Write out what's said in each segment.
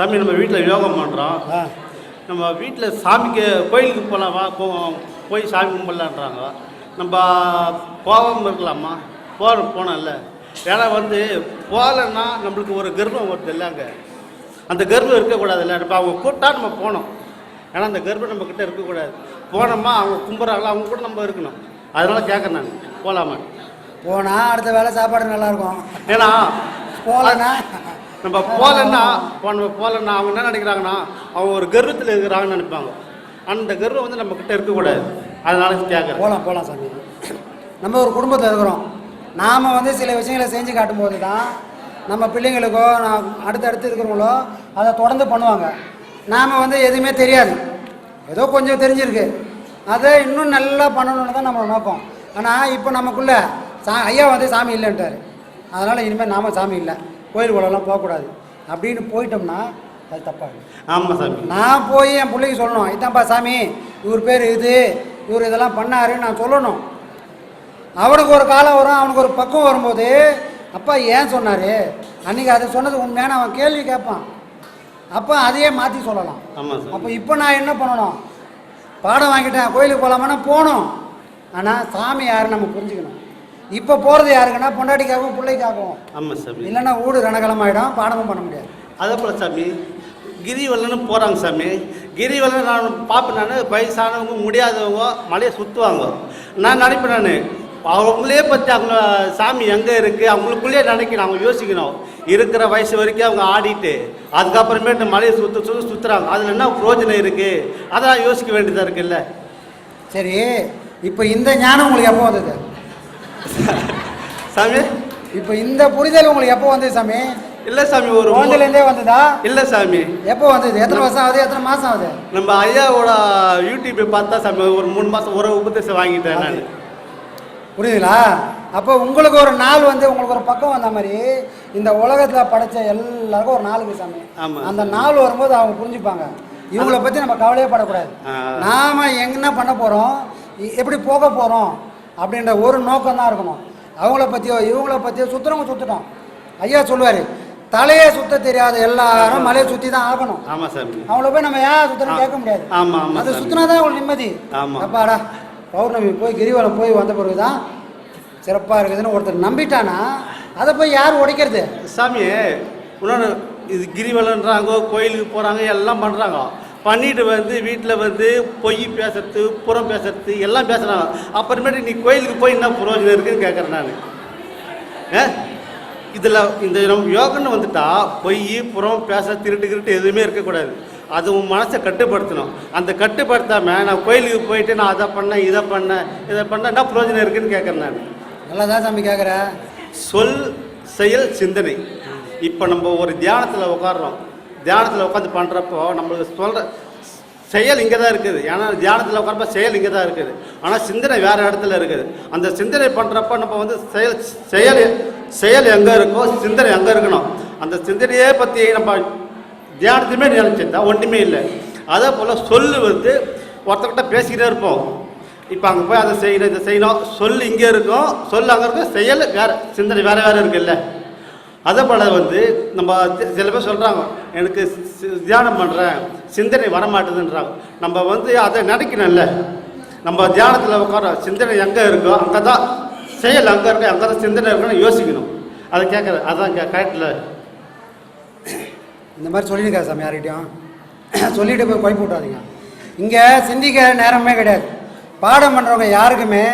சாமி நம்ம வீட்டில் யோகம் பண்ணுறோம் நம்ம வீட்டில் சாமிக்கு கோயிலுக்கு போகலாமா போ போய் சாமி கும்பிடலான்றாங்க. நம்ம போகாமல் இருக்கலாமா? போகிற போனோம்ல. ஏன்னா வந்து போகலன்னா நம்மளுக்கு ஒரு கர்ப்பம் வருது இல்லை அங்கே. அந்த கர்ப்பம் இருக்கக்கூடாதுல்ல இப்போ அவங்க கூப்பிட்டா நம்ம போகணும் ஏன்னா அந்த கர்ப்பம் நம்ம கிட்ட இருக்கக்கூடாது. போனோமா? அவங்க கும்பிட்றாங்களா? அவங்க கூட நம்ம இருக்கணும். அதனால கேட்குறேன் நான். போகலாமா போனால் அடுத்த வேலை சாப்பாடு நல்லாயிருக்கும் ஏன்னா போகலன்னா நம்ம போகலன்னா நம்ம போகலன்னா அவங்க என்ன நினைக்கிறாங்கன்னா அவங்க ஒரு கர்வத்தில் இருக்கிறாங்கன்னு நினைப்பாங்க. அந்த கர்வம் வந்து நம்ம கிட்ட இருக்கக்கூடாது. அதனால கேட்குறேன் போகலாம் போகலாம் சாமி. நம்ம ஒரு குடும்பத்தில் இருக்கிறோம். நாம் வந்து சில விஷயங்களை செஞ்சு காட்டும்போது தான் நம்ம பிள்ளைங்களுக்கோ நான் அடுத்தடுத்து இருக்கிறவங்களோ அதை தொடர்ந்து பண்ணுவாங்க. நாம் வந்து எதுவுமே தெரியாது. ஏதோ கொஞ்சம் தெரிஞ்சிருக்கு. அதை இன்னும் நல்லா பண்ணணும்னு தான் நம்மளை நோக்கம். ஆனால் இப்போ நமக்குள்ளே சா ஐயா வந்து சாமி இல்லைன்ட்டார். அதனால் இனிமேல் நாம சாமி இல்லை. கோயில் குளம்லாம் போகக்கூடாது. அப்படின்னு போயிட்டோம்னா அது தப்பாகும். ஆமாம் சாமி. நான் போய் என் பிள்ளைக்கு சொல்லணும் இதான்ப்பா சாமி இவர் பேர் இது இவர் இதெல்லாம் பண்ணாருன்னு நான் சொல்லணும். அவனுக்கு ஒரு காலம் வரும் அவனுக்கு ஒரு பக்கம் வரும்போது அப்பா ஏன் சொன்னார்? அன்றைக்கி அதை சொன்னது உண்மையான அவன் கேள்வி கேட்பான். அப்போ அதையே மாற்றி சொல்லலாம். அப்போ இப்போ நான் என்ன பண்ணணும்? பாடம் வாங்கிட்டேன் கோயிலுக்கு போகலாமான்னா போகணும். ஆனால் சாமி யாருன்னு நம்ம புரிஞ்சுக்கணும். இப்போ போகிறது யாருக்குன்னா பொண்டாட்டிக்காகவும் பிள்ளைக்காகவும். ஆமாம் சாமி. இல்லைன்னா ஊடு ரணகலமாயிடும் பாடமும் பண்ண முடியாது. அதே போல் சாமி கிரிவலம்னு போகிறாங்க சாமி. கிரிவலம் நான் பார்ப்பேன் நான் வயசானவங்க முடியாதவங்க மலையை சுற்றுவாங்க நான் நினைப்பேன் நான் அவங்களே பற்றி அவங்க சாமி எங்கே இருக்குது அவங்களுக்குள்ளேயே நினைக்கணும் அவங்க யோசிக்கணும். இருக்கிற வயசு வரைக்கும் அவங்க ஆடிட்டு அதுக்கப்புறமேட்டு மலையை சுற்ற சுற்ற சுற்றுறாங்க அதில் என்ன பிரயோஜனம் இருக்குது அதான் யோசிக்க வேண்டியதாக இருக்குல்ல. சரி இப்போ இந்த ஞானம் உங்களுக்கு எப்போ வந்தது? சாமி? இப்போ இந்த புரிதல் உங்களுக்கு எப்போ வந்தது சாமி? இல்லை சாமி ஒரு குழந்தைலேருந்தே வந்ததா? இல்லை சாமி. எப்போ வந்தது? எத்தனை வருஷம் ஆகுது? எத்தனை மாதம் ஆகுது? நம்ம ஐயாவோட யூடியூப்பை பார்த்தா சாமி ஒரு மூணு மாதம் ஒரு உபதேசம் வாங்கிட்டேன் நான். புரியுதுங்களா? அப்போ உங்களுக்கு ஒரு நாள் வந்து உங்களுக்கு ஒரு பக்கம் வந்த மாதிரி இந்த உலகத்தில் படைச்ச எல்லாருக்கும் ஒரு நாளுக்கு சாமி. அந்த நாள் வரும்போது அவங்க புரிஞ்சுப்பாங்க. இவங்கள பற்றி நம்ம கவலையே படக்கூடாது. நாம என்ன பண்ண போகிறோம் எப்படி போக போகிறோம் அப்படின்ற ஒரு நோக்கம் தான் இருக்கணும். அவங்கள பற்றியோ இவங்கள பற்றியோ சுற்றுறவங்க சுற்றட்டும் ஐயா சொல்லுவார் தலையை சுத்த தெரியாத எல்லாரும் மலையை சுற்றி தான் ஆகணும். ஆமாம் சாமி அவங்கள போய் நம்ம ஏன் சுத்தணும் கேட்க முடியாது. ஆமா, ஆமா, அது. சுத்தினா தான் அவங்களுக்கு நிம்மதி. ஆமா. அப்பாடா பௌர்ணமி போய் கிரிவலம் போய் வந்த பிறகு தான் சிறப்பாக இருக்குதுன்னு ஒருத்தர் நம்பிட்டானா அதை போய் யார் உடைக்கிறது? சாமி இன்னொன்று இது கிரிவலன்றாங்க கோயிலுக்கு போகிறாங்க எல்லாம் பண்ணுறாங்க பண்ணிட்டு வந்து வீட்டில் வந்து பொய் பேசுறது புறம் பேசுறது எல்லாம் பேசுகிறாங்க அப்புறமேட்டு நீ கோயிலுக்கு போய் என்ன புரோஜனம் இருக்குன்னு கேட்குறேன் நான். ஏ? இதில் இந்த நம்ம யோகன்னு வந்துட்டா பொய் புறம் பேச திருட்டு கிருட்டு எதுவுமே இருக்கக்கூடாது. அது உன் மனசை கட்டுப்படுத்தணும். அந்த கட்டுப்படுத்தாமல் நான் கோயிலுக்கு போயிட்டு நான் அதை பண்ணேன் இதை பண்ணேன் இதை பண்ணேன் என்ன பிரயோஜனம் இருக்குன்னு கேட்குறேன் நான். நல்லா தான் சாமி கேட்குற சொல் செயல் சிந்தனை. இப்போ நம்ம ஒரு தியானத்தில் உட்காடுறோம் தியானத்தில் உட்காந்து பண்ணுறப்போ நம்மளுக்கு சொல்கிற செயல் இங்கே தான் இருக்குது. ஏன்னா தியானத்தில் உட்காரப்ப செயல் இங்கே தான் இருக்குது. ஆனால் சிந்தனை வேறு இடத்துல இருக்குது. அந்த சிந்தனை பண்ணுறப்ப நம்ம வந்து செயல் செயல் செயல் எங்கே இருக்கோ சிந்தனை எங்கே இருக்கணும். அந்த சிந்தனையே பற்றி நம்ம தியானத்தையுமே நினைச்சிருந்தா ஒன்றுமே இல்லை. அதே போல் சொல்லு வந்து ஒருத்தர்கிட்ட பேசிக்கிட்டே இருப்போம். இப்போ அங்கே போய் அதை செய்யணும் இதை செய்யணும். சொல் இங்கே இருக்கும். சொல் அங்கே இருக்கும். செயல் வேறு சிந்தனை வேறு வேறு இருக்குல்ல. அதே போல் வந்து நம்ம சில பேர் சொல்கிறாங்க எனக்கு தியானம் பண்ணுறேன் சிந்தனை வரமாட்டேதுன்றாங்க. நம்ம வந்து அதை நினைக்கணும்ல. நம்ம தியானத்தில் உட்கார சிந்தனை எங்கே இருக்கோ அங்கே தான் செயல் அங்கே இருக்கோ அங்கே தான் சிந்தனை இருக்குன்னு யோசிக்கணும். அதை கேட்குறது அதான் கே கரெக்டில் இந்த மாதிரி சொல்லியிருக்கா சாமி யார்கிட்டையும். சொல்லிட்டு போய் குழப்பி விட்டாதீங்க. இங்கே சிந்திக்கிற நேரமே கிடையாது. பாடம் பண்ணுறவங்க யாருக்குமே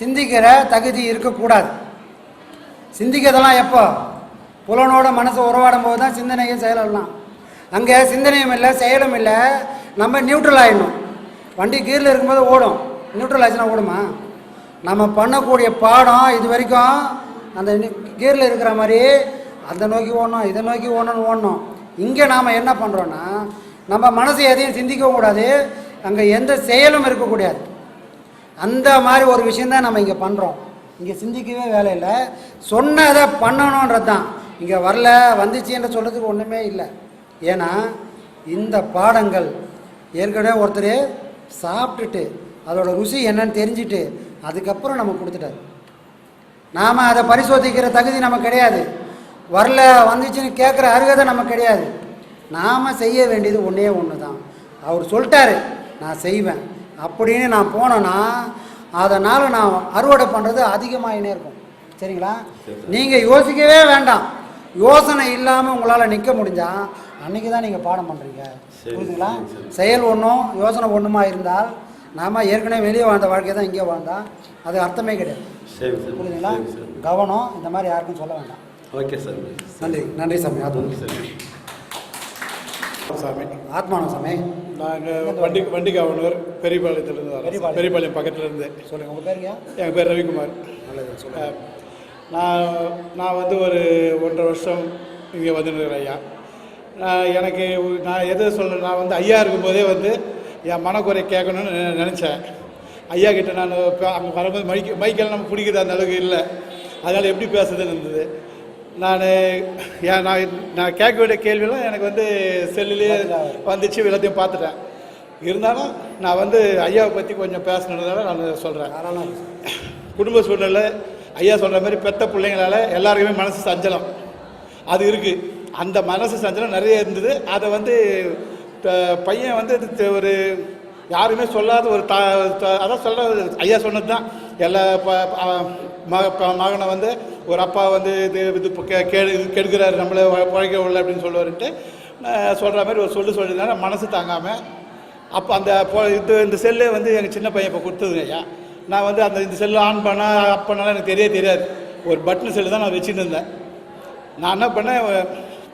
சிந்திக்கிற தகுதி இருக்கக்கூடாது. சிந்திக்கிறதெல்லாம் எப்போ? புலனோட மனசு உறவாடும் போது தான் சிந்தனையும் செயலெல்லாம். அங்கே சிந்தனையும் இல்லை செயலும் இல்லை. நம்ம நியூட்ரல் ஆகிடணும் வண்டி கீரில் இருக்கும்போது ஓடும். நியூட்ரல் ஆச்சுன்னா ஓடுமா? நம்ம பண்ணக்கூடிய பாடம் இது வரைக்கும் அந்த கீரில் இருக்கிற மாதிரி அந்த நோக்கி ஓடணும் இதை நோக்கி ஓடணும்னு ஓடணும். இங்கே நாம் என்ன பண்ணுறோன்னா நம்ம மனசு எதையும் சிந்திக்கவும் கூடாது. அங்கே எந்த செயலும் இருக்கக்கூடாது. அந்த மாதிரி ஒரு விஷயந்தான் நம்ம இங்கே பண்ணுறோம் இங்கே சிந்திக்கவே வேலை இல்லை. சொன்னதை பண்ணணுன்றது தான். இங்கே வரல வந்துச்சுன்ற சொல்கிறதுக்கு ஒன்றுமே இல்லை. ஏன்னா இந்த பாடங்கள் ஏற்கனவே ஒருத்தர் சாப்பிட்டுட்டு அதோட ருசி என்னன்னு தெரிஞ்சுட்டு அதுக்கப்புறம் நம்ம கொடுத்துட்டாரு. நாம் அதை பரிசோதிக்கிற தகுதி நமக்கு கிடையாது. வரல வந்துச்சுன்னு கேட்குற அருகதை நமக்கு கிடையாது. நாம் செய்ய வேண்டியது ஒன்றே ஒன்று தான் அவர் சொல்லிட்டாரு நான் செய்வேன். அப்படின்னு நான் போனேன்னா அதனால் நான் அறுவடை பண்ணுறது அதிகமாகினே இருக்கும். சரிங்களா? நீங்கள் யோசிக்கவே வேண்டாம். யோசனை இல்லாமல் உங்களால் நிற்க முடிஞ்சா அன்றைக்கி தான் நீங்கள் பாடம் பண்ணுறீங்க புரியுதுங்களா. செயல் ஒன்றும் யோசனை ஒன்றுமா இருந்தால் நாம் ஏற்கனவே வெளியே வாழ்ந்த வாழ்க்கை தான் இங்கே வாழ்ந்தா அது அர்த்தமே கிடையாது. புரியுதுங்களா கவனம் இந்த மாதிரி யாருக்கும் சொல்ல வேண்டாம். Okay sir. நன்றி நன்றி சாமி ஆத்மா. சரி. சாமி. ஆத்மானம் சாமி. நாங்கள் வண்டி வண்டி காவலர் பெரியபாளையத்துலேருந்து வரோம். பெரியபாளையம். பெரியபாளையம் பக்கத்துல இருந்து சொல்லுங்கள் உங்கள் பேருங்க என் பேர் ரவிக்குமார். நல்லது சொல்லுங்கள் நான் நான் வந்து ஒரு ஒன்றரை வருஷம் இங்கே வந்துருக்கிறேன் ஐயா. நான் எனக்கு நான் எது சொல்ல நான் வந்து ஐயா இருக்கும்போதே வந்து என் மனக்குறை கேட்கணும்னு நினச்சேன். ஐயா கிட்ட நான் பே- அங்கே வரும்போது மைக் மைக்கெல்லாம் நம்ம பிடிக்கிறது அந்த அளவுக்கு இல்லை. அதனால் எப்படி பேசுறதுன்னு இருந்தது. நான் ஏன் நான் நான் கேட்க வேண்டிய கேள்வியெல்லாம் எனக்கு வந்து செல்லுலேயே வந்துச்சு எல்லாத்தையும் பார்த்துட்டேன். இருந்தாலும் நான் வந்து ஐயாவை பற்றி கொஞ்சம் பேசணுன்றதால நான் சொல்கிறேன் குடும்ப சூழ்நிலை ஐயா சொல்கிற மாதிரி பெத்த பிள்ளைங்களால எல்லாருக்குமே மனசு சஞ்சலம். அது இருக்குது அந்த மனசு சஞ்சலம் நிறைய இருந்தது. அதை வந்து பையன் வந்து ஒரு யாருமே சொல்லாத ஒரு தா த- அதான் சொல்ல ஐயா சொன்னது தான் எல்லா ப- மக ப- மகனை வந்து ஒரு அப்பா வந்து இது இது இப்போ கே இது கெடுக்கிறாரு நம்மளை உழைக்க விடல அப்படின்னு சொல்லுவாருன்ட்டு சொல்கிற மாதிரி ஒரு சொல்லு சொல்லியிருந்தாங்க மனசு தாங்காமல் அப்போ அந்த இது இந்த செல்லே வந்து எங்கள் சின்ன பையன் இப்போ கொடுத்ததுங்க ஐயா. நான் வந்து அந்த இந்த செல்லு ஆன் பண்ணால் ஆஃப் பண்ணாலும் எனக்கு தெரிய தெரியாது. ஒரு பட்டன் செல்லு தான் நான் வச்சுட்டு இருந்தேன். நான் என்ன பண்ணேன்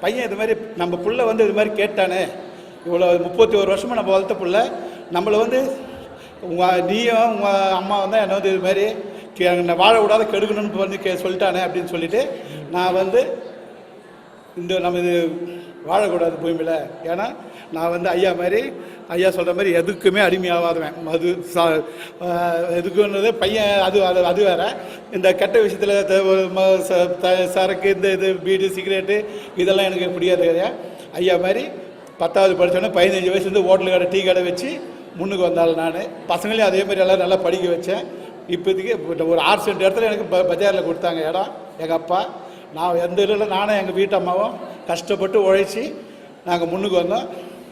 பையன் இது மாதிரி நம்ம புள்ள வந்து இது மாதிரி கேட்டானே இவ்வளோ முப்பத்தி ஒரு வருஷமாக நம்ம வளர்த்த புள்ள நம்மளை வந்து உங்கள் நீயும் உங்கள் அம்மா வந்து என்னை வந்து இது மாதிரி கே- என்னை வாழ விடாத கெடுக்கணும்னு வந்து கே சொல்லிட்டானே அப்படின்னு சொல்லிட்டு நான் வந்து இந்த நம்ம இது வாழக்கூடாது பூமியில். ஏன்னா நான் வந்து ஐயா மாதிரி ஐயா சொல்கிற மாதிரி எதுக்குமே அடிமையாகாதவன் மது சா எதுக்குன்றது பையன் அது அது அது வேற. இந்த கெட்ட விஷயத்தில் சரக்கு இந்த இது பீடி சிகரெட்டு இதெல்லாம் எனக்கு முடியாது கிடையா ஐயா மாதிரி பத்தாவது படித்தோன்னே பதினஞ்சு வயசு வந்து ஹோட்டல் கடை டீ கடை வச்சு முன்னுக்கு வந்தாள் நான். பசங்களையும் அதே மாதிரி எல்லாம் நல்லா படிக்க வச்சேன். இப்போதைக்கு இப்போ ஒரு ஆறு சென்ட் இடத்துல எனக்கு ப பஜாரில் கொடுத்தாங்க இடம். எங்கள் அப்பா நான் எந்த இதில் நானும் எங்கள் வீட்டு அம்மாவும் கஷ்டப்பட்டு உழைச்சி நாங்கள் முன்னுக்கு வந்தோம்.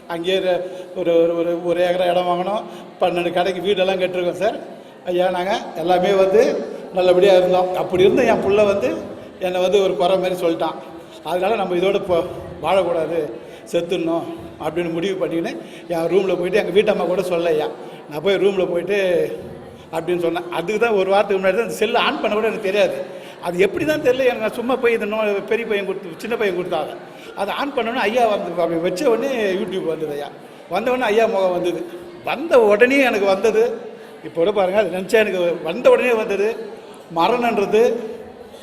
அங்கேயே ஒரு- ஒரு ஒரு ஒரு ஒரு ஏக்கரை இடம் வாங்கினோம். பன்னெண்டு கடைக்கு வீடெல்லாம் கட்டிருக்கோம் சார். ஐயா நாங்கள் எல்லாமே வந்து நல்லபடியாக இருந்தோம். அப்படி இருந்த என் பிள்ளை வந்து என்னை வந்து ஒரு குறை மாதிரி சொல்லிட்டான். அதனால நம்ம இதோடு இப்போ வாழக்கூடாது. செத்துடணும் அப்படின்னு முடிவு பண்ணிக்கின்னு என் ரூமில் போயிட்டு எங்கள் வீட்டம்மா கூட சொல்ல ஐயா. நான் போய் ரூமில் போயிட்டு அப்படின்னு சொன்னேன். அதுக்கு தான் ஒரு வாரத்துக்கு முன்னாடி தான் செல்லு ஆன் பண்ண கூட எனக்கு தெரியாது. அது எப்படி தான் தெரியல எனக்கு சும்மா போய் இது பெரிய பையன் கொடுத்து சின்ன பையன் கொடுத்தாங்க அதை ஆன் பண்ணோன்னே ஐயா வந்து அப்படி வச்ச உடனே யூடியூப் வந்தது ஐயா. வந்தவொடனே ஐயா முகம் வந்தது. வந்த உடனே எனக்கு வந்தது. இப்போ கூட பாருங்கள் அது நினச்சா எனக்கு வந்த உடனே வந்தது. மரணன்றது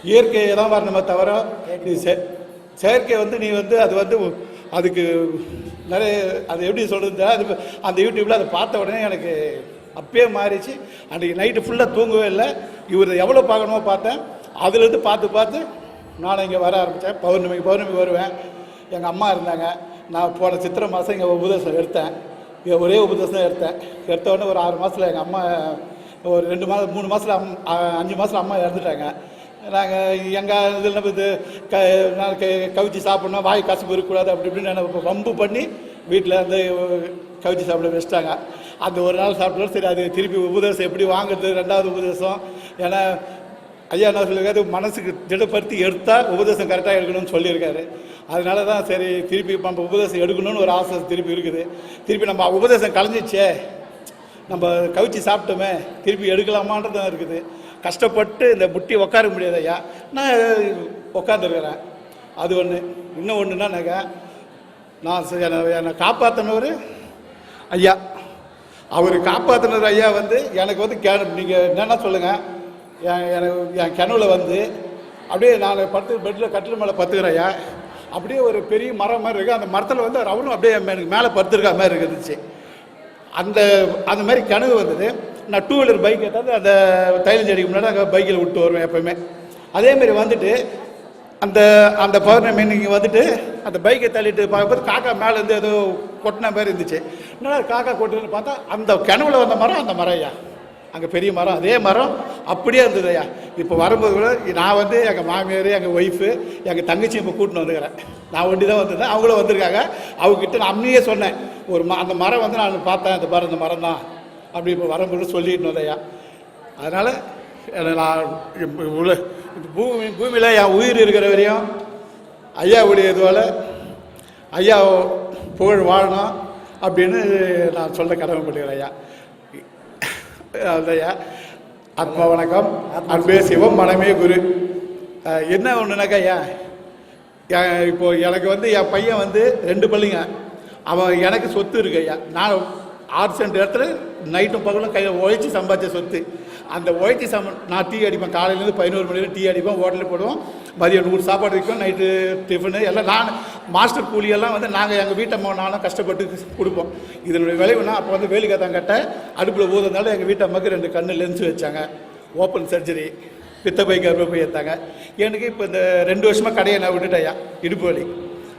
இயற்கையை தான் வரணுமே தவிர நீ செ- செயற்கை வந்து நீ வந்து அது வந்து அதுக்கு நிறைய அது எப்படி சொல்கிறது அது அந்த யூடியூப்பில் அதை பார்த்த உடனே எனக்கு அப்பயே மாறிச்சு. அன்றைக்கி நைட்டு ஃபுல்லாக தூங்கவே இல்லை. இவர் எவ்வளோ பார்க்கணுமோ பார்த்தேன். அதுலேருந்து பார்த்து பார்த்து நானும் இங்கே வர ஆரம்பித்தேன். பௌர்ணமிக்கு பௌர்ணமிக்கு வருவேன். எங்கள் அம்மா இருந்தாங்க. நான் போன சித்திரை மாதம் இங்கே உபதேசம் எடுத்தேன். இங்கே ஒரே உபதேசம் எடுத்தேன். எடுத்த உடனே ஒரு ஆறு மாதத்தில் எங்கள் அம்மா ஒரு ரெண்டு மாதம் மூணு மாதத்தில் அம் அஞ்சு மாதத்தில் அம்மா இறந்துட்டாங்க. நாங்கள் எங்கள் இதில் இது க நான் க- கவிச்சி சாப்பிட்ணும். வாய் கசப்பு இருக்கக்கூடாது அப்படி இப்படின்னு நான் வம்பு பண்ணி வீட்டில் வந்து கவிச்சு சாப்பிட வச்சுட்டாங்க. அந்த ஒரு நாள் சாப்பிட்டோம். சரி அது திருப்பி உபதேசம் எப்படி வாங்குறது? ரெண்டாவது உபதேசம். ஏன்னா ஐயா நான் சொல்லியிருக்காரு மனசுக்கு திடப்படுத்தி எடுத்தால் உபதேசம் கரெக்டாக எடுக்கணும்னு சொல்லியிருக்காரு. அதனால தான் சரி திருப்பி நம்ம உபதேசம் எடுக்கணும்னு ஒரு ஆசை திருப்பி இருக்குது. திருப்பி நம்ம உபதேசம் கலைஞ்சிச்சே நம்ம கவிச்சு சாப்பிட்டோமே திருப்பி எடுக்கலாமான்றதும் இருக்குது. கஷ்டப்பட்டு இந்த முட்டி உட்கார முடியாது ஐயா. நான் உட்காந்துருக்கிறேன் அது ஒன்று இன்னும் ஒன்றுனா நான் என்னை காப்பாற்றினவர் ஐயா. அவர் காப்பாற்றினவர் ஐயா வந்து எனக்கு வந்து கே நீங்கள் என்னென்னா சொல்லுங்கள் எனக்கு என் கிணவுல வந்து அப்படியே நான் படுத்து பெட்டில் கட்டில் மேலே பத்துக்கிறேன் அப்படியே ஒரு பெரிய மரம் மாதிரி இருக்குது அந்த மரத்தில் வந்து அவரும் அப்படியே எனக்கு மேலே படுத்துருக்க மாதிரி இருந்துச்சு. அந்த அந்த மாதிரி கிணவு வந்தது. நான் டூ வீலர் பைக் எடுத்தாந்து அந்த தைலம் செடிக்கு முன்னாடி அங்கே பைக்கில் விட்டு வருவேன் எப்பவுமே. அதேமாரி வந்துட்டு அந்த அந்த பௌர்ணமி நீங்கள் வந்துட்டு அந்த பைக்கை தள்ளிட்டு பார்க்கும்போது காக்கா மேலேருந்து ஏதோ கொட்டின மாதிரி இருந்துச்சு. என்னடா காக்கா கொட்டுன்னு பார்த்தா அந்த கிணவுல வந்த மரம் அந்த மரம் ஐயா. அங்கே பெரிய மரம் அதே மரம். அப்படியே இருந்தது ஐயா இப்போ வரும்போது கூட நான் வந்து எங்கள் மாமியார் எங்கள் ஒய்ஃபு எங்கள் தங்கச்சி இப்போ கூட்டின்னு வந்துக்கிறேன். நான் ஒண்டி தான் வந்திருந்தேன். அவங்களும் வந்திருக்காங்க. அவங்ககிட்ட நான் அம்மியே சொன்னேன். ஒரு ம அந்த மரம் வந்து நான் பார்த்தேன். அந்த பாரு அந்த மரம் தான். அப்படி இப்போ வரும்போது சொல்லிட்டு வந்தேன் ஐயா அதனால் நான் உள்ள பூமி பூமியில் என் உயிர் இருக்கிற வரையும் ஐயாவுடைய இதுவால் ஐயா புகழ் வாழணும் அப்படின்னு நான் சொல்ல கடமைப்பட்டுக்கிறேன் ஐயா அதையா ஆத்மா வணக்கம். அன்பே சிவம் மனமே குரு. என்ன ஒன்றுனாக்கா ஐயா இப்போ எனக்கு வந்து என் பையன் வந்து ரெண்டு பள்ளிங்க. அவன் எனக்கு சொத்து இருக்கு ஐயா நான் ஆறு சென்ட் இடத்துல நைட்டும் பகலும் கையில் உழைச்சி சம்பாதிச்ச சொத்து. அந்த உழைச்சி சம் நான் டீ அடிப்பேன். காலையிலேருந்து பதினோரு மணிக்கு டீ அடிப்பேன். ஹோட்டலில் போடுவோம். மதியம் நூறு சாப்பாடு வைக்கும் நைட்டு டிஃபனு எல்லாம் நான் மாஸ்டர் கூலியெல்லாம் வந்து நாங்கள் எங்கள் வீட்டம்மா நானும் கஷ்டப்பட்டு கொடுப்போம். இதனுடைய விளைவுனா அப்போ வந்து வேலிக்காத்தான் கட்ட அடுப்பில் ஊதுறதுனால எங்கள் வீட்டம்மாக்கு ரெண்டு கண்ணு லென்ஸ் வச்சாங்க. ஓப்பன் சர்ஜரி பித்தப்பை கர்ப்பப்பை எடுத்தாங்க எனக்கு இப்போ இந்த ரெண்டு வருஷமாக கடையை நான் விட்டுட்டேன் ஐயா இடுப்பு வலி.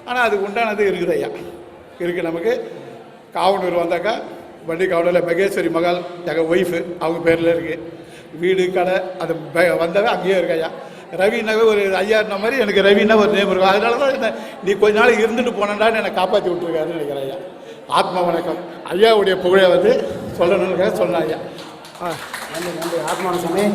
ஆனால் அதுக்கு உண்டானது இருக்குது ஐயா இருக்குது நமக்கு. காவனூர் வந்தாக்கா வண்டி காவனூரில் மகேஸ்வரி மகள் எங்கள் ஒய்ஃபு அவங்க பேரில் இருக்குது வீடு கடை அது ப- வந்தவே அங்கேயே இருக்கு ஐயா ரவினாவே ஒரு ஐயாருன மாதிரி எனக்கு ரவினா ஒரு நேம் இருக்கும். அதனால தான் என்ன நீ கொஞ்ச நாள் இருந்துட்டு போனேன்டான்னு என்னை காப்பாற்றி விட்டுருக்காருன்னு நினைக்கிறேன் ஐயா. ஆத்மா வணக்கம். ஐயாவுடைய புகழை வந்து சொல்லணுன்னு சொன்ன ஐயா. ஆ நன்றி நன்றி. ஆத்மான சொன்னேன்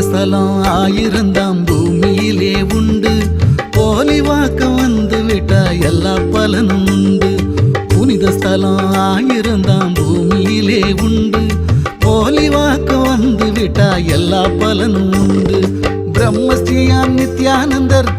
ஸ்தலம் ஆயிரந்தாம் பூமியிலே உண்டு. போலி வாக்க வந்து விட்டா எல்லா பலனும் உண்டு. புனித ஸ்தலம் ஆயிருந்தாம் பூமியிலே உண்டு. போலி வாக்க வந்து விட்டா எல்லா பலனும் உண்டு. பிரம்மஸ்ரீயாம் நித்யானந்தர்